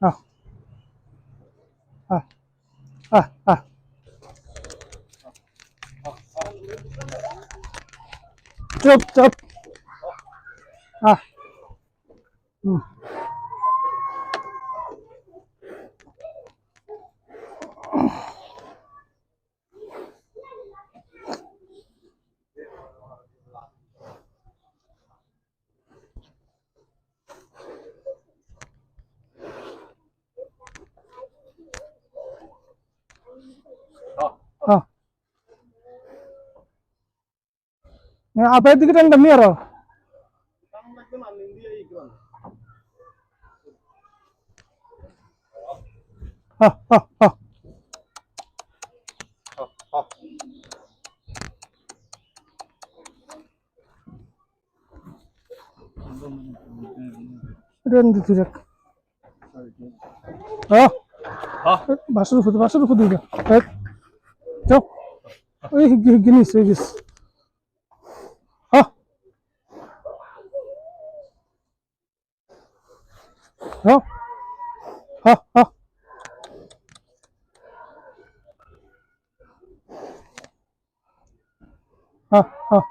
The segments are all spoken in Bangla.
啊。啊。啊。啊。啊。啊。啊。啊。嗯。apa itu kita nggak miro? Dan itu jak. Oh, basuh itu basuh itu juga. Cok, ini gini sih. 好。好好。好好。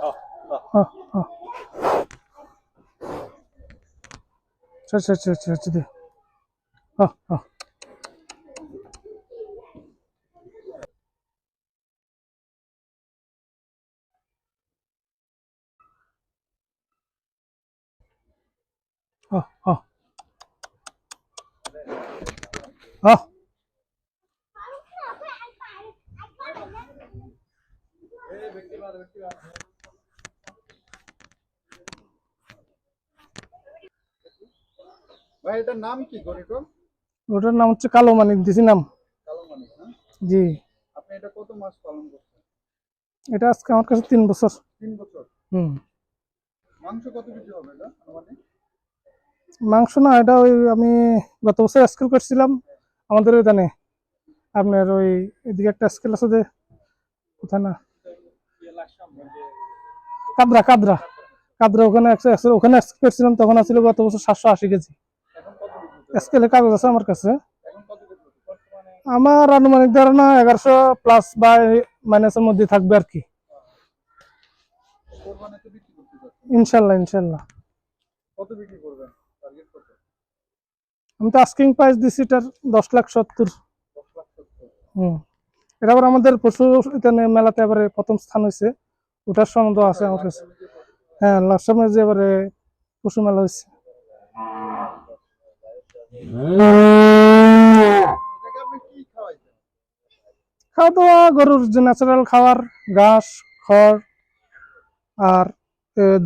好好。好好。这这这这这里好好。হ্যাঁ হ্যাঁ হ্যাঁ ভাই এটার নাম কি গরিটো ওটার নাম হচ্ছে কালো মানিক দিছি নাম। কালো মানিক না জি। আপনি এটা কত মাস পালন করছেন? এটা আজকে আমার কাছে তিন বছর। তিন বছর? হুম। মাংস কত কেজি হবে এটা মানে মাংস না, এটা ওই আমি গত বছর স্কেল করছিলাম, আমাদের ওইখানে আপনার ওই এদিকে একটা স্কেল আছে যে, কোথায় না? কাদরা কাদরা। কাদরা ওখানে ওখানে স্কেল করছিলাম, তখন আছিল গত বছর সাতশো আশি কেজি। স্কেলের কাগজ আছে আমার কাছে। আমার আনুমানিক ধারণা এগারোশো প্লাস বা মাইনাসের মধ্যে থাকবে আর কি। ইনশাল্লাহ ইনশাল্লাহ। কত বিক্রি আমি তো আস্কিং প্রাইস দিচ্ছি এটার দশ লাখ সত্তর। হুম। এটা আবার আমাদের পশু এখানে মেলাতে এবারে প্রথম স্থান হয়েছে ওটার সনদ আছে আমার কাছে। হ্যাঁ লাস্ট সময় যে এবারে পশু মেলা হয়েছে খাওয়া দাওয়া গরুর যে ন্যাচারাল খাবার, ঘাস, খড়, আর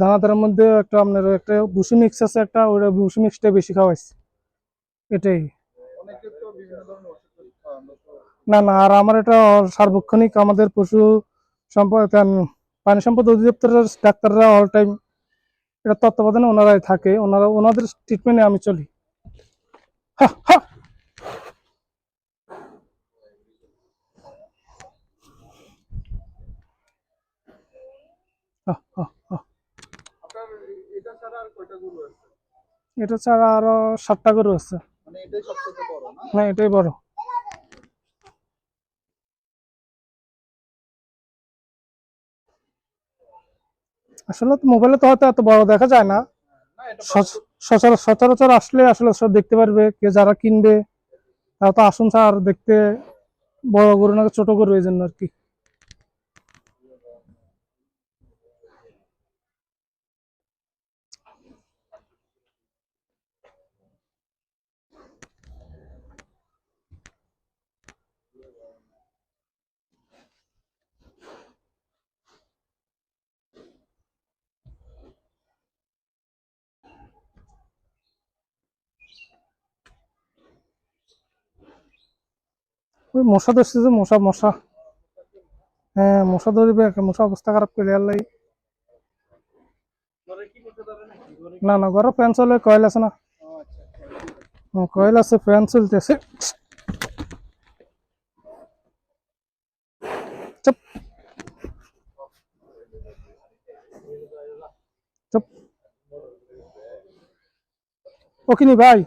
দানাদারের মধ্যে একটা আপনার একটা ভুসি মিক্স আছে একটা ওটা ভুসি মিক্সটা বেশি খাওয়াইছে। এটাই। না না আর আমার এটা সার্বক্ষণিক আমাদের পশু সম্পদ পানি সম্পদ অধিদপ্তরের ডাক্তাররা অল টাইম এটা তত্ত্বাবধানে ওনারাই থাকে। ওনারা ওনাদের ট্রিটমেন্টে আমি চলি। এটা ছাড়া আরও সাতটা গরু আছে। এটাই সবচেয়ে বড় না? না এটাই বড়। আসলে তো মোবাইলে তো হয়তো এত বড় দেখা যায় না। না সচ- সচরাচর সচরাচর আসলে আসলে সব দেখতে পারবে কে যারা কিনবে। তারা তো আসুন স্যার দেখতে। বড় গরু না ছোট গরু এই জন্য আর কি। ওই মশা ধরছে যে, মশা মশা। হ্যাঁ মশা ধরবে মশা অবস্থা খারাপ করে আর লাগে। না না ঘরে ফ্যান চলে কয়েল আছে না। কয়েল আছে ফ্যান চলতেছে। চুপ। ভাই।